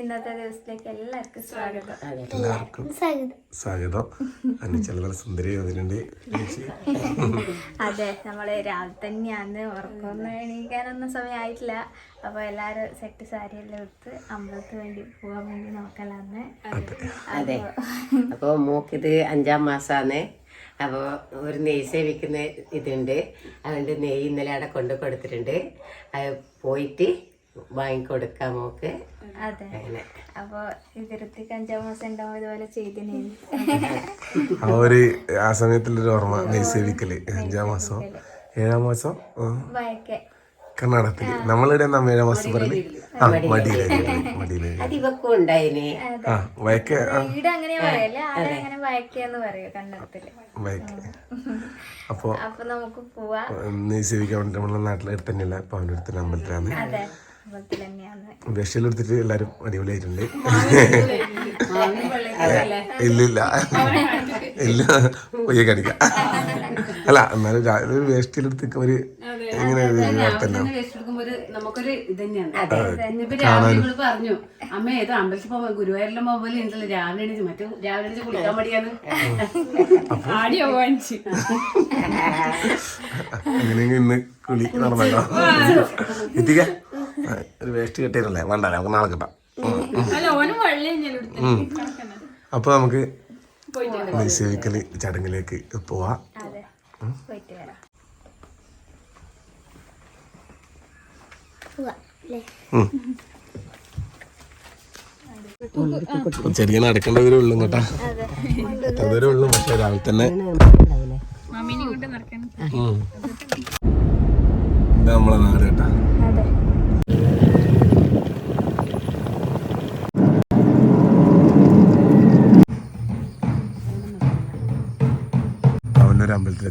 ഇന്നത്തെ ദിവസത്തിലേക്ക് എല്ലാവർക്കും സ്വാഗതം. എല്ലാവർക്കും സ്വാഗതം. സുന്ദരി വന്നിട്ടുണ്ട്. അതെ നമ്മൾ രാവിലെ തന്നെയാന്ന് ഉറക്കൊന്ന് എണീക്കാനൊന്നും സമയമായിട്ടില്ല. അപ്പൊ എല്ലാരും സെറ്റ് സാരി എല്ലാം എടുത്ത് അമ്പലത്തിന് വേണ്ടി പോകാൻ വേണ്ടി നോക്കലാന്ന്. അതെ. അപ്പൊ മോക്കിത് അഞ്ചാം മാസമാണ് അപ്പോൾ ഒരു നെയ്യ് സേവിക്കുന്ന ഇതുണ്ട്. അതുകൊണ്ട് നെയ്യ് ഇന്നലെ അവിടെ കൊണ്ട് കൊടുത്തിട്ടുണ്ട്. അത് പോയിട്ട് വാങ്ങിക്കൊടുക്കാം മോക്ക്. അതെ. അങ്ങനെ. അപ്പൊ ഇരുപത്തിക്ക് അഞ്ചാം മാസം ഉണ്ടാവും ഇതുപോലെ ചെയ്തിന്. ആ ഒരു ആ സമയത്തുള്ളൊരു ഓർമ്മ നെയ്സേവിക്കൽ അഞ്ചാം മാസം. ഏഴാം മാസം? വയക്കെ. കർണാടകത്തിൽ. നമ്മളിവിടെ അമ്മയുടെ വസ്തു പറഞ്ഞു? ആ മടിയിലെ മടിയിലെ ഉണ്ടായിന്. ആ വയക്ക അങ്ങനെ പറയല്ലേ ആരെ അങ്ങനെ വയക്കെന്ന് പറയൂ വയക്ക. അപ്പോ അപ്പൊ നമുക്ക് പോവാ. നെയ്സേവിക്കാൻ വേണ്ടി നമ്മളെ നാട്ടിലെ അടുത്ത് തന്നെയല്ല അപ്പൊ അവന്റെ അടുത്ത് അമ്പലത്തിലാണ് അതെ അമ്പലത്തിൽ തന്നെയാണ് വിഷയിൽ എടുത്തിട്ട് എല്ലാരും അടിപൊളിയായിട്ടുണ്ട്. ഇല്ലില്ല ഇല്ല ഒയ്യ കടിക്ക അല്ല എന്നാലും ഒരു വേഷ്ടിയിലെടുത്തൊക്കെ ഒരു എങ്ങനെ നമുക്കൊരു ഇത് തന്നെയാണ്. പറഞ്ഞു അമ്മ ഏതോ അമ്പലത്തിൽ പോകാൻ ഗുരുവായൂരിലെ മൊബൈൽ ഉണ്ടല്ലോ രാവിലെ എണീച്ച് മറ്റേ രാവിലെ എണീച്ച് കുളിക്കാൻ മടിയാണ്. ആടിയോ വാങ്ങിച്ചു. അങ്ങനെയെങ്കിൽ ഇന്ന് കുളി നടന്നല്ലോ. എത്തിക്ക ഒരു വേസ്റ്റ് കെട്ടിയിരുന്നല്ലേ വേണ്ട നമുക്ക് നാളെ കിട്ടാം. അപ്പൊ നമുക്ക് നിശ്ചയിക്കൽ ചടങ്ങിലേക്ക് പോവാ. പോയിട്ട് വരാം ചെറിയ നടക്കേണ്ട ഒരു ഉള്ളു കേട്ടാ. അതൊരു ഉള്ളു. പക്ഷെ രാവിലെ തന്നെ. ഇതാ നമ്മളെ നാട് കേട്ടാ.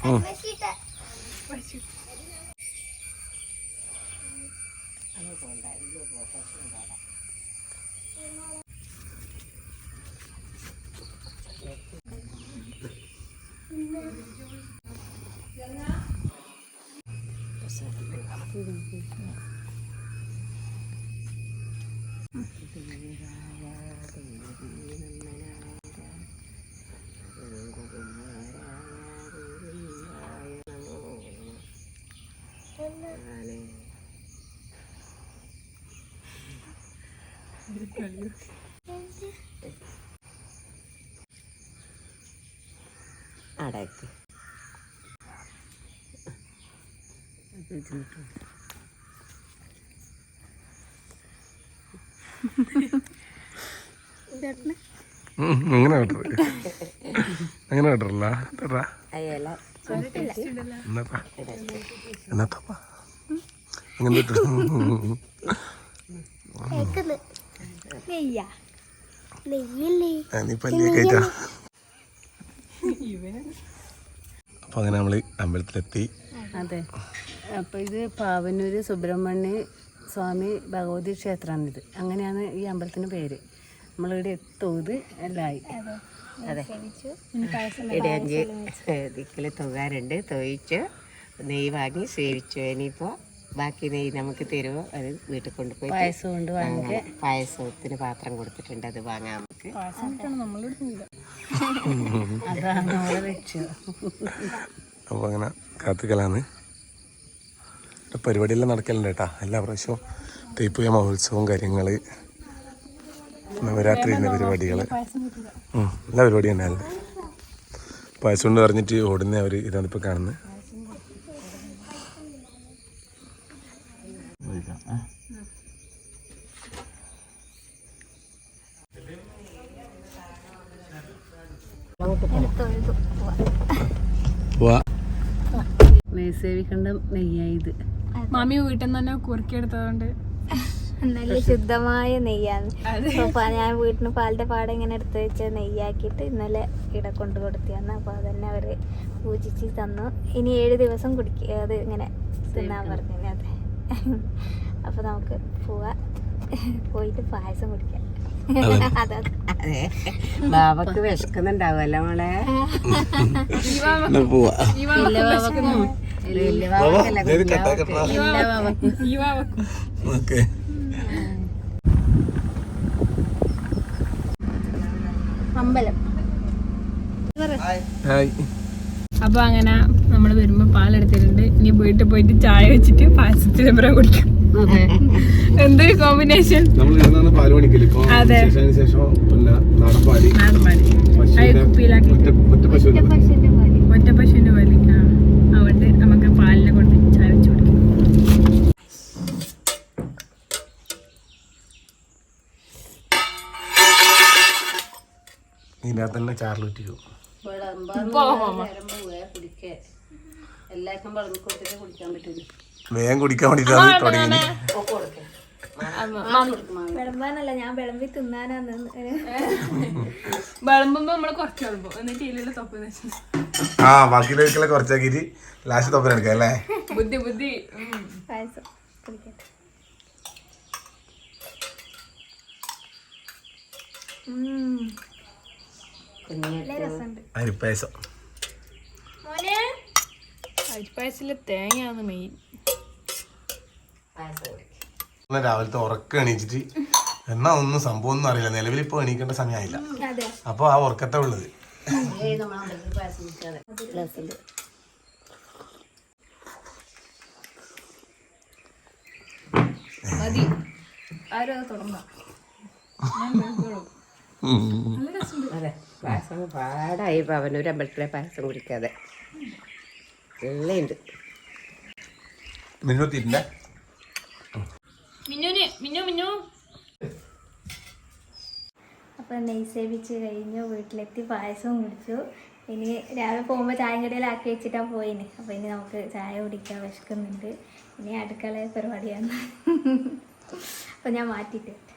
അമ്പലത്തിലെത്തി അടുത്തു അടയ്ക്ക് അങ്ങനെ അയ്യല്ല എന്നാ നീ പല്ലിയെ കയറ്റാ അപ്പൊ അങ്ങനെ നമ്മൾ അമ്പലത്തിലെത്തി. അതെ. അപ്പൊ ഇത് പാവന്നൂര് സുബ്രഹ്മണ്യ സ്വാമി ഭഗവതി ക്ഷേത്രമാണിത് അങ്ങനെയാണ് ഈ അമ്പലത്തിന് പേര്. നമ്മളിവിടെ എത്തുന്നത് എല്ലായി. അതെ. ഇടയഞ്ച് ദിക്കിൽ തുകാരുണ്ട്. തൊയിച്ച് നെയ്യ് വാങ്ങി സേവിച്ചു. ഇനിയിപ്പോൾ ബാക്കി നെയ്യ് നമുക്ക് തരുമോ? അത് വീട്ടിൽ കൊണ്ടുപോയി പായസം കൊണ്ട് വാങ്ങി. പായസത്തിന് പാത്രം കൊടുത്തിട്ടുണ്ട്. അത് വാങ്ങാൻ നമുക്ക്. അതാണ് അപ്പോൾ അങ്ങനെ കാത്തുക്കലാണ്. പരിപാടിയെല്ലാം നടക്കലുണ്ട് കേട്ടാ. എല്ലാ പ്രാവശ്യവും തേപ്പുയ മഹോത്സവവും കാര്യങ്ങൾ നവരാത്രിന്റെ പരിപാടികൾ എല്ലാ പരിപാടിയും ഉണ്ടായിരുന്നു പായസം കൊണ്ട് പറഞ്ഞിട്ട് ഓടുന്ന അവർ ഇതാണ് ഇപ്പോൾ കാണുന്നത് തൊഴുതു പോവാം പോവാ മേസേവിക്കണ്ട നെയ്യായത് മാമി വീട്ടിൽ നിന്ന് തന്നെ കുറുക്കിയെടുത്തതുകൊണ്ട് നല്ല ശുദ്ധമായ നെയ്യാണ്. അപ്പൊ ഞാൻ വീട്ടിന് പാലിന്റെ പാടം ഇങ്ങനെ എടുത്ത് വെച്ച് നെയ്യാക്കിയിട്ട് ഇന്നലെ ഇട കൊണ്ടു കൊടുത്തിയാണ് അപ്പൊ അതന്നെ അവർ പൂജിച്ച് തന്നു. ഇനി ഏഴ് ദിവസം കുടിക്കുക അത് ഇങ്ങനെ തിന്നാൻ പറഞ്ഞു. അതെ. അപ്പൊ നമുക്ക് പോവാ. പോയിട്ട് പായസം കുടിക്കാം. അതെ. ബാബക്ക് വിശക്കുന്നുണ്ടാവുമല്ലോ മോളെ. പോവാ. വലിയ ബാബക്കല്ല ഓക്കെ. അമ്പലം. അപ്പൊ അങ്ങനെ നമ്മൾ വരുമ്പോ പാലെടുത്തിട്ടുണ്ട്. ഇനി വീട്ടിൽ പോയിട്ട് ചായ വെച്ചിട്ട് പായസത്തിലപ്പുറം കുടിക്കും. എന്തൊരു കോമ്പിനേഷൻ നമ്മൾ ഇരുന്നാണ് പാൽ മണിക്കൽ ഇപ്പൊ അതെ. ശേഷം പിന്നെ നാടൻ പാൽ. ഒറ്റ പശുവിന്റെ പാൽ. അതുകൊണ്ട് നമുക്ക് പാലിനെ കൊണ്ട് ചരച്ചു കൊടുക്കും. ഇതിനകത്ത് തന്നെ കുടിക്കേ. എല്ലാവർക്കും പറഞ്ഞു കൊടുത്തിട്ട് കുടിക്കാൻ പറ്റൂല വേഗം കുടിക്കാൻ വേണ്ടിട്ടാണ് തുടങ്ങി വിളമ്പാനല്ല ഞാൻ വിളമ്പി തിന്നാനാന്ന്. വിളമ്പുമ്പോ നമ്മൾ കുറച്ച് വിളമ്പും. എന്നിട്ട് ഇതിലുള്ള തൊപ്പ് വെച്ചു ആ ബാക്കിയിലേക്കുള്ള കുറച്ചാക്കിട്ട് ലാസ്റ്റ് തൊപ്പന എടുക്കാം അല്ലേ? ബുദ്ധി ബുദ്ധി. പായസം കുടിക്കട്ടെ. അരിപ്പായസം. അരിപ്പായസിലെ അരിപ്പായസത്തിലെ തേങ്ങയാണ് മെയിൻ രാവിലത്തെ ഉറക്കം എണീച്ചിട്ട് എന്നാ ഒന്നും സംഭവം ഒന്നും അറിയില്ല. നിലവിൽ ഇപ്പൊ എണീക്കേണ്ട സമയമായില്ല. അതെ. അപ്പൊ ആ ഉറക്കത്തെ ഉള്ളത്. അത് പായസം പാടായി അവനൊരു അമ്പലത്തിലെ പായസം കുടിക്കാതെ. എള്ളുണ്ട് മിന്നൂത്തിന്റെ? മിന്നുന് മിന്നു മിന്നു. അപ്പോൾ നെയ് സേവിച്ച് കഴിഞ്ഞു വീട്ടിലെത്തി പായസവും കുടിച്ചു. ഇനി രാവിലെ പോകുമ്പോൾ ചായ കടയിലാക്കി വെച്ചിട്ടാണ് പോയിന്. അപ്പോൾ ഇനി നമുക്ക് ചായ കുടിക്കാൻ വിശക്കുന്നുണ്ട്. ഇനി അടുക്കള പരിപാടിയാണ്. അപ്പോൾ ഞാൻ മാറ്റിയിട്ട്. വരട്ടെ.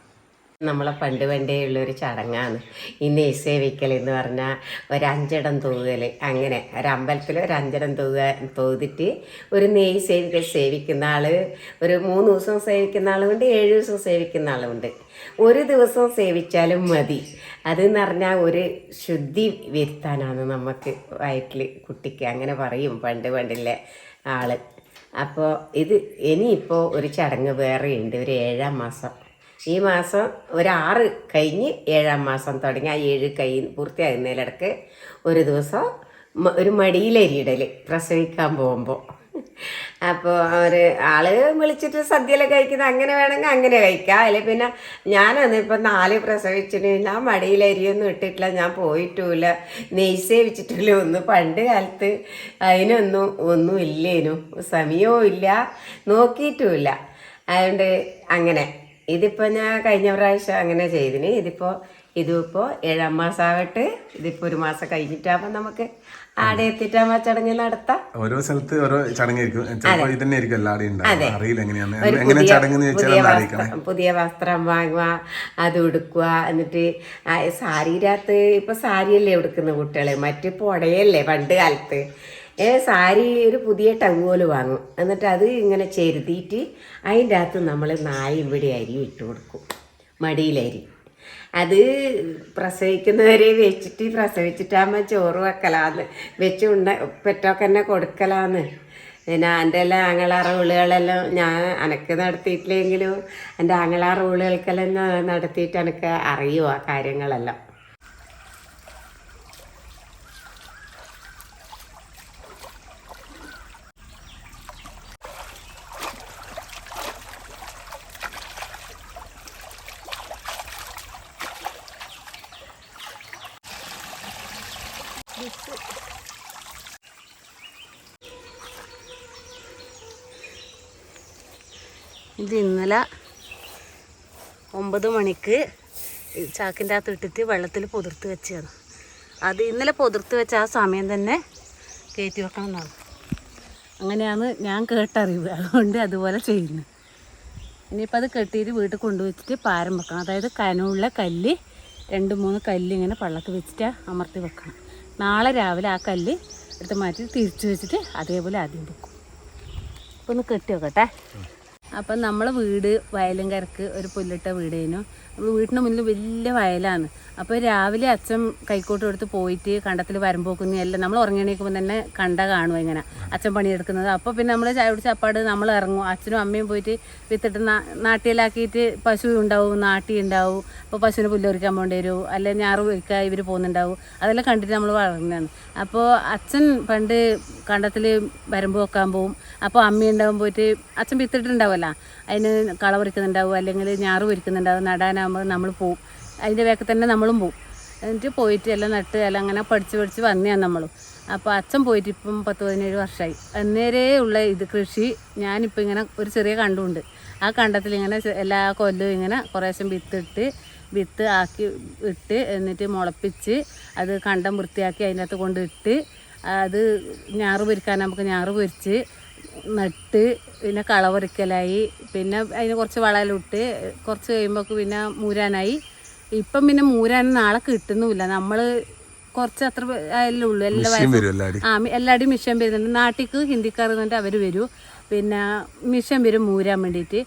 നമ്മളെ പണ്ട് പണ്ടേ ഉള്ളൊരു ചടങ്ങാണ്. ഈ നെയ്സേവിക്കൽ എന്ന് പറഞ്ഞാൽ ഒരു അഞ്ചിടം തൂകൽ അങ്ങനെ ഒരമ്പലത്തിൽ ഒരഞ്ചടം തൂക തൂതിട്ട് ഒരു നെയ് സേവിക്കൽ സേവിക്കുന്ന ആൾ ഒരു മൂന്ന് ദിവസം സേവിക്കുന്ന ആളുമുണ്ട് ഏഴ് ദിവസം സേവിക്കുന്ന ആളുമുണ്ട് ഒരു ദിവസം സേവിച്ചാലും മതി. അതെന്ന് പറഞ്ഞാൽ ഒരു ശുദ്ധി വരുത്താനാണ് നമുക്ക് വയറ്റിൽ കുട്ടിക്ക് അങ്ങനെ പറയും പണ്ട് പണ്ടിലെ ആൾ അപ്പോൾ ഇത് ഇനിയിപ്പോൾ ഒരു ചടങ്ങ് വേറെയുണ്ട് ഒരു ഏഴാം മാസം. ഈ മാസം ഒരാറ് കഴിഞ്ഞ് ഏഴാം മാസം തുടങ്ങി. ആ ഏഴ് കൈ പൂർത്തിയാകുന്നതിലിടക്ക് ഒരു ദിവസം ഒരു മടിയിലരിയിടൽ പ്രസവിക്കാൻ പോകുമ്പോൾ അപ്പോൾ അവർ ആൾ വിളിച്ചിട്ട് സദ്യയിലൊക്കെ കഴിക്കുന്നത് അങ്ങനെ വേണമെങ്കിൽ അങ്ങനെ കഴിക്കാം. അല്ലെ പിന്നെ ഞാനന്ന് ഇപ്പം നാല് പ്രസവിച്ചിട്ട് ഞാൻ മടിയിലരിയൊന്നും ഇട്ടിട്ടില്ല ഞാൻ പോയിട്ടുമില്ല നെയ്സേവിച്ചിട്ടില്ല ഒന്ന് പണ്ട് കാലത്ത് അതിനൊന്നും ഒന്നും ഇല്ലേനു. സമയവും ഇല്ല നോക്കിയിട്ടുമില്ല അതുകൊണ്ട് അങ്ങനെ. ഇതിപ്പോൾ ഞാൻ കഴിഞ്ഞ പ്രാവശ്യം അങ്ങനെ ചെയ്തിന്. ഇതിപ്പോൾ ഇതിപ്പോൾ ഏഴാം മാസമാവട്ടെ ഇതിപ്പോ ഒരു മാസം കഴിഞ്ഞിട്ടാകുമ്പോൾ നമുക്ക് ആടെ എത്തിയിട്ടാകുമ്പോൾ ചടങ്ങ് നടത്താം. ഓരോ സ്ഥലത്ത് ഓരോ ചടങ്ങായിരിക്കും. ഉണ്ടാവുക. അറിയില്ല പുതിയ ചടങ്ങ് വസ്ത്രം വാങ്ങുക അത് ഉടുക്കുക എന്നിട്ട് സാരിയിനകത്ത് ഇപ്പൊ സാരിയല്ലേ ഉടുക്കുന്ന കുട്ടികളെ? മറ്റേ പുടയല്ലേ പണ്ട് കാലത്ത്. ഏ സാരി ഒരു പുതിയ ടങ്ങോൽ വാങ്ങും. എന്നിട്ട് അത് ഇങ്ങനെ ചെരുതിയിട്ട് അതിന്റെ അകത്ത് നമ്മൾ നായ ഇവിടെ അരി ഇട്ട് കൊടുക്കും. മടിയിലരി അത് പ്രസവിക്കുന്നവരെ വെച്ചിട്ട് പ്രസവിച്ചിട്ടാകുമ്പോൾ ചോറ് വെക്കലാന്ന്. വെച്ച് ഉണ്ട പെറ്റൊക്കെ തന്നെ കൊടുക്കലാന്ന്. പിന്നെ എന്റെ എല്ലാം ആങ്ങളാറ ഉള്ളുകളെല്ലാം ഞാൻ അനക്ക് നടത്തിയിട്ടില്ലെങ്കിലും എന്റെ ആങ്ങളാറ ഉള്ളുകൾക്കെല്ലാം ഞാൻ നടത്തിയിട്ട് എനിക്ക് അറിയുമോ ആ കാര്യങ്ങളെല്ലാം. ഇത് ഇന്നലെ ഒമ്പത് മണിക്ക് ചാക്കിന്റെ അകത്ത് ഇട്ടിട്ട് വെള്ളത്തിൽ പുതിർത്ത് വെച്ചതാണ്. അത് ഇന്നലെ പൊതിർത്ത് വെച്ച ആ സമയം തന്നെ കയറ്റി വെക്കണം എന്നാണ് അങ്ങനെയാണ് ഞാൻ കേട്ടറിവ്. അതുകൊണ്ട് അതുപോലെ ചെയ്യുന്നു. ഇനിയിപ്പോൾ അത് കെട്ടിയിട്ട് വീട്ടിൽ കൊണ്ടുവച്ചിട്ട് പാരം വെക്കണം. അതായത് കനമുള്ള കല്ല് രണ്ട് മൂന്ന് കല്ല് ഇങ്ങനെ പള്ളത്ത് വെച്ചിട്ട് അമർത്തി വെക്കണം. നാളെ രാവിലെ ആ കല്ല് എടുത്ത് മാറ്റി തിരിച്ചു വെച്ചിട്ട് അതേപോലെ ആദ്യം വെക്കും. അപ്പോൾ ഒന്ന് കെട്ടി വെക്കട്ടെ. അപ്പം നമ്മളെ വീട് വയലും കരക്ക് ഒരു പുല്ലിട്ട വീടേനു. വീട്ടിന് മുന്നിൽ വലിയ വയലാണ്. അപ്പോൾ രാവിലെ അച്ഛൻ കൈക്കോട്ട് എടുത്ത് പോയിട്ട് കണ്ടത്തിൽ വരമ്പോക്കുന്ന എല്ലാം നമ്മൾ ഉറങ്ങിണീക്കുമ്പോൾ തന്നെ കണ്ട കാണും ഇങ്ങനെ. അച്ഛൻ പണിയെടുക്കുന്നത്. അപ്പോൾ പിന്നെ നമ്മൾ ചായ പിടിച്ച് അപ്പാട് നമ്മൾ ഇറങ്ങും. അച്ഛനും അമ്മയും പോയിട്ട് വിത്തിട്ട് നാട്ടിലാക്കിയിട്ട് പശു ഉണ്ടാവും നാട്ടി ഉണ്ടാവും. അപ്പോൾ പശുവിന് പുല്ലൊരിക്കാൻ പോകേണ്ടി വരും. അല്ലെ ഞാറ് ഒരുക്കാൻ ഇവർ പോകുന്നുണ്ടാവും. അതെല്ലാം കണ്ടിട്ട് നമ്മൾ വളർന്നതാണ്. അപ്പോൾ അച്ഛൻ പണ്ട് കണ്ടത്തിൽ വരമ്പ് വെക്കാൻ പോവും അപ്പോൾ അമ്മ ഉണ്ടാവും പോയിട്ട് അച്ഛൻ വിത്തിട്ടുണ്ടാവുമല്ല. അതിന് കള പറിക്കുന്നുണ്ടാവും അല്ലെങ്കിൽ ഞാറ് പൊരിക്കുന്നുണ്ടാവും നടാനാകുമ്പോൾ നമ്മൾ പോവും. അതിന്റെ വേക്കെ തന്നെ നമ്മളും പോവും. എന്നിട്ട് പോയിട്ട് എല്ലാം നട്ട് എല്ലാം അങ്ങനെ പഠിച്ച് പഠിച്ച് വന്നെയാണ് നമ്മളും. അപ്പോൾ അച്ഛൻ പോയിട്ട് ഇപ്പം പത്ത് പതിനേഴ് വർഷമായി അന്നേരേ ഉള്ള ഇത് കൃഷി ഞാനിപ്പോൾ ഇങ്ങനെ ഒരു ചെറിയ കണ്ടുണ്ട്. ആ കണ്ടത്തിൽ ഇങ്ങനെ എല്ലാ കൊല്ലവും ഇങ്ങനെ കുറേശ്ശം വിത്തിട്ട് വിത്ത് ആക്കി ഇട്ട് എന്നിട്ട് മുളപ്പിച്ച് അത് കണ്ടം വൃത്തിയാക്കി അതിന്റെ അകത്ത് കൊണ്ടിട്ട് അത് ഞാറ് പൊരിക്കാൻ നമുക്ക് ഞാറ് പൊരിച്ച് നട്ട് പിന്നെ കളപറിക്കലായി പിന്നെ അതിന് കുറച്ച് വളലിട്ട് കുറച്ച് കഴിയുമ്പോൾ പിന്നെ മൂരാനായി. ഇപ്പം പിന്നെ മൂരാൻ നാളെ കിട്ടുന്നുമില്ല. നമ്മൾ കുറച്ച് അത്ര അതിലേ ഉള്ളൂ. എല്ലാ വയസ്സും ആ എല്ലാവരുടെയും മിഷൻ വരുന്നുണ്ട്. നാട്ടിക്ക് ഹിന്ദിക്കാർ എന്നിട്ട് അവർ വരും. പിന്നെ മിഷൻ വരും മൂരാൻ വേണ്ടിയിട്ട്.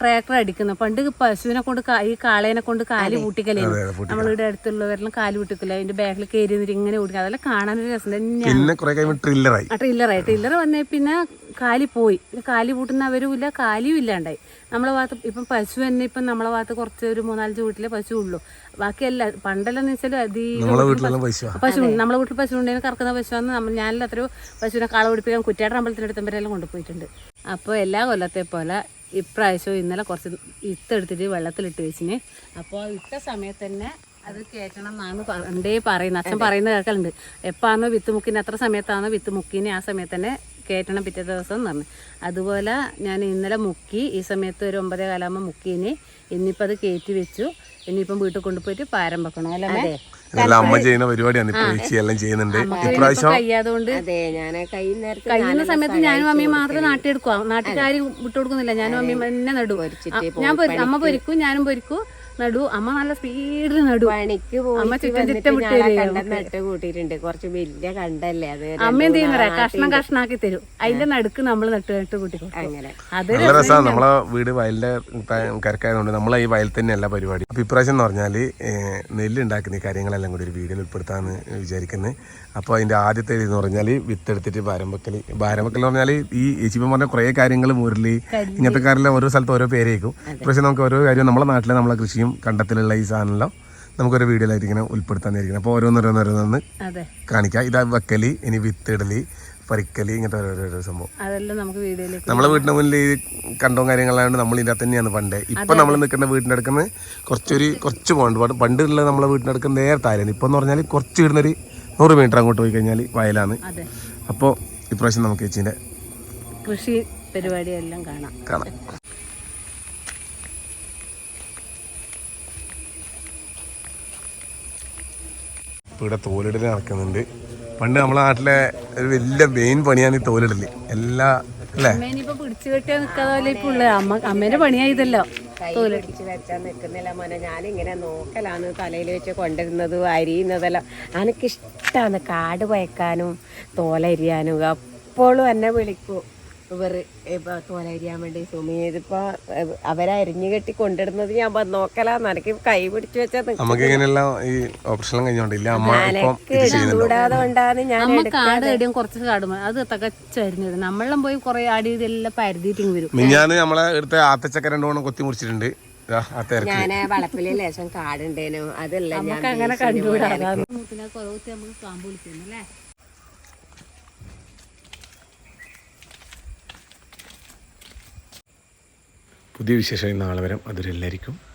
ട്രാക്ടർ അടിക്കുന്നത് പണ്ട് പശുവിനെ കൊണ്ട് ഈ കാളേനെ കൊണ്ട് കാൽ പൂട്ടിക്കലായിരുന്നു നമ്മളിവിടെ അടുത്തുള്ളവരെല്ലാം കാൽ വിട്ടിക്കില്ല അതിന്റെ ബാക്കിൽ കയറി ഇങ്ങനെ ഓടിക്കുക അതെല്ലാം കാണാൻ ഒരു രസം. തന്നെയാണ് പിന്നെ കുറെ കഴിയുമ്പോൾ ട്രില്ലറായി ആ ട്രില്ലറായി ട്രില്ലർ വന്നേ പിന്നെ കാലി പോയി. കാലി പൂട്ടുന്നവരും ഇല്ല കാലിയും ഇല്ലാണ്ടായി. നമ്മളെ ഭാഗത്ത് ഇപ്പം പശു തന്നെ ഇപ്പം നമ്മളെ ഭാഗത്ത് കുറച്ച് ഒരു മൂന്നാലഞ്ച് വീട്ടിലെ പശു ഉള്ളൂ. ബാക്കിയല്ല പണ്ടെല്ലാം എന്ന് വെച്ചാൽ അധികം പശു നമ്മളെ വീട്ടിൽ പശു ഉണ്ടെങ്കിൽ കറക്കുന്ന പശുവാന്ന് നമ്മൾ ഞാനെല്ലാം അത്രയും പശുവിനെ കാള പിടിപ്പിക്കാൻ കുറ്റാട്ട അമ്പലത്തിനടുത്തും വരെ എല്ലാം കൊണ്ടുപോയിട്ടുണ്ട്. അപ്പോൾ എല്ലാ കൊല്ലത്തെ പോലെ ഇപ്രാവശ്യവും ഇന്നലെ കുറച്ച് ഇത്തെടുത്തിട്ട് വെള്ളത്തിലിട്ട് വെച്ചിന്. അപ്പോൾ ഇട്ട സമയത്ത് തന്നെ അത് കേൾക്കണം എന്നാണ് പണ്ടേ പറയുന്നത്. അച്ഛൻ പറയുന്നത് കേൾക്കലുണ്ട്. എപ്പോഴാണോ വിത്ത് മുക്കിന് എത്ര സമയത്താണോ വിത്ത് മുക്കിന് ആ സമയത്ത് തന്നെ കയറ്റണം പിറ്റേ ദിവസം എന്ന് പറഞ്ഞു. അതുപോലെ ഞാൻ ഇന്നലെ മുക്കി ഈ സമയത്ത് ഒരു ഒമ്പതേ കാലാകുമ്പോൾ മുക്കീന്. ഇന്നിപ്പോൾ അത് കയറ്റി വെച്ചു. ഇനിയിപ്പം വീട്ടിൽ കൊണ്ടുപോയിട്ട് പാരം വെക്കണം. അല്ലേ അമ്മേ? അമ്മ ചെയ്യുന്ന പരിപാടിയാണ്. ഇപ്പൊ ചേച്ചി എല്ലാം ചെയ്യുന്നുണ്ട്. ഇപ്രാവശ്യം കഴിയാതുകൊണ്ട് കഴിയുന്ന സമയത്ത് ഞാനും അമ്മയും മാത്രമേ നാട്ടിയെടുക്കുക നാട്ടുകാരും വിട്ടുകൊടുക്കുന്നില്ല. ഞാനും അമ്മയും എന്നെ നടു. ഞാൻ അമ്മ പൊരിക്കും ഞാനും പൊരിക്കും. നടു. അമ്മ നല്ല സ്പീഡിൽ നടു. പണിക്ക് അമ്മ ചുറ്റും ചുറ്റും വിട്ട് കൂട്ടിയിട്ടുണ്ട്. കുറച്ച് വലിയ കണ്ടല്ലേ അത് അമ്മ എന്ത് ചെയ്യുന്ന കഷ്ണം കഷ്ണാക്കി തരും. അതിന്റെ നടുക്ക് നമ്മൾ നട്ട് നട്ട് കൂട്ടി അങ്ങനെ. അത് നല്ല രസമാണ് നമ്മളെ വീട് വയലിന്റെ കരക്കായതുകൊണ്ട് നമ്മളെ ഈ വയൽ തന്നെയല്ല പരിപാടി. അപ്പൊ ഇപ്രാവശ്യം എന്ന് പറഞ്ഞാൽ നെല്ല് ഉണ്ടാക്കുന്ന കാര്യങ്ങളെല്ലാം കൂടി ഒരു വീഡിയോയിൽ ഉൾപ്പെടുത്താന്ന് വിചാരിക്കുന്നത് അപ്പോൾ അതിന്റെ ആദ്യത്തെ എന്ന് പറഞ്ഞാൽ വിത്തെടുത്തിട്ട് ഭാരമ്പക്കൽ ഭാരമ്പക്കൽ എന്ന് പറഞ്ഞാൽ ഈ ചേച്ചിപ്പം പറഞ്ഞ കുറേ കാര്യങ്ങൾ മുരളി ഇങ്ങനത്തെ കാര്യമെല്ലാം ഓരോ സ്ഥലത്ത് ഓരോ പേരേക്കും. പക്ഷേ നമുക്ക് ഓരോ കാര്യം നമ്മുടെ നാട്ടിലെ നമ്മളെ കൃഷിയും കണ്ടത്തിലുള്ള ഈ സാധനമെല്ലാം നമുക്കൊരു വീഡിയോയിലായിരിക്കും ഇങ്ങനെ ഉൾപ്പെടുത്താന്നിരിക്കുന്നത് അപ്പോൾ ഓരോന്നോരോന്നോരോന്നൊന്ന് കാണിക്കാം. ഇതാ വെക്കലി ഇനി വിത്തിടലി പരിക്കലി ഇങ്ങനത്തെ ഓരോരോ സംഭവം. നമ്മളെ വീടിന്റെ മുന്നിൽ ഈ കണ്ടവും കാര്യങ്ങളായതുകൊണ്ട് നമ്മൾ ഇതിനകത്ത് തന്നെയാണ് പണ്ട്. ഇപ്പൊ നമ്മൾ നിൽക്കുന്ന വീടിന്റെ അടുക്കുന്ന കുറച്ചൊരു കുറച്ച് പോകണ്ട്. പണ്ട് പണ്ടുള്ള നമ്മളെ വീടിന്റെ അടുക്കുന്ന നേരെ താഴെയാണ്. ഇപ്പൊ എന്ന് പറഞ്ഞാൽ കുറച്ച് ഇടുന്നൊരു നൂറ് മീറ്റർ അങ്ങോട്ട് പോയി കഴിഞ്ഞാൽ വയലാണ്. അപ്പോൾ ഇപ്രാവശ്യം നമുക്ക് ചേച്ചീന്റെ കൃഷി പരിപാടിയെല്ലാം കാണാം. കാണാം. ഇപ്പൊ ഇവിടെ തോലിടൽ നടക്കുന്നുണ്ട്. പണ്ട് നമ്മളെ നാട്ടിലെ ഒരു വലിയ മെയിൻ പണിയാണ് ഈ തോലിടൽ. എല്ലാ അല്ലേ? പിടിച്ചു കെട്ടിയാ നിക്കാതെ ഇപ്പൊ ഉള്ളത് അമ്മ അമ്മേന്റെ പണിയായതല്ലോ പിടിച്ച് വെച്ചാൽ നിൽക്കുന്നില്ല മോനെ. ഞാനിങ്ങനെ നോക്കലാണ് തലയിൽ വെച്ച് കൊണ്ടിരുന്നത് അരിയുന്നതെല്ലാം. എനിക്കിഷ്ടമാണ് കാട് വയക്കാനും തോലരിയാനും. എപ്പോഴും എന്നെ വിളിക്കൂ. ഇവർ തോല തോലരിയാൻ വേണ്ടി സുമി ഇതിപ്പോ അവരരിഞ്ഞു കെട്ടി കൊണ്ടിടുന്നത് ഞാൻ നോക്കലാ. നോക്കലാന്ന് എനിക്ക് കൈ പിടിച്ചു വെച്ചാൽ നമുക്ക് ഇങ്ങനെയെല്ലാം ഈ ഓപ്പറേഷൻ കഴിഞ്ഞോണ്ടില്ല അമ്മ ഇപ്പം ഇത് കൂടാതെ കൊണ്ടാണ് ഞാൻ കാട് എടിയും കുറച്ച് കാടും. അത് തകച്ചായിരുന്നു നമ്മളെല്ലാം പോയി കുറെ ആടി ഇതെല്ലാം പരുതിയിട്ട് വരും. മിഞ്ഞാന്ന് നമ്മളെ എടുത്ത ആത്തച്ചക്ക രണ്ടു കൊത്തി മുറിച്ചിട്ടുണ്ട്. ഇതാ ആ തിരക്ക് ഞാൻ വളപ്പിലെ ലേശം കാടുണ്ടേനു. അതല്ല ഞാൻ നമുക്ക് അങ്ങനെ കണ്ടുകൂടാ നമുക്ക് കാമ്പ് വിളിക്കുന്നു അല്ലേ? പുതിയ വിശേഷം നാളെ വരാം. അതൊരു എല്ലാവർക്കും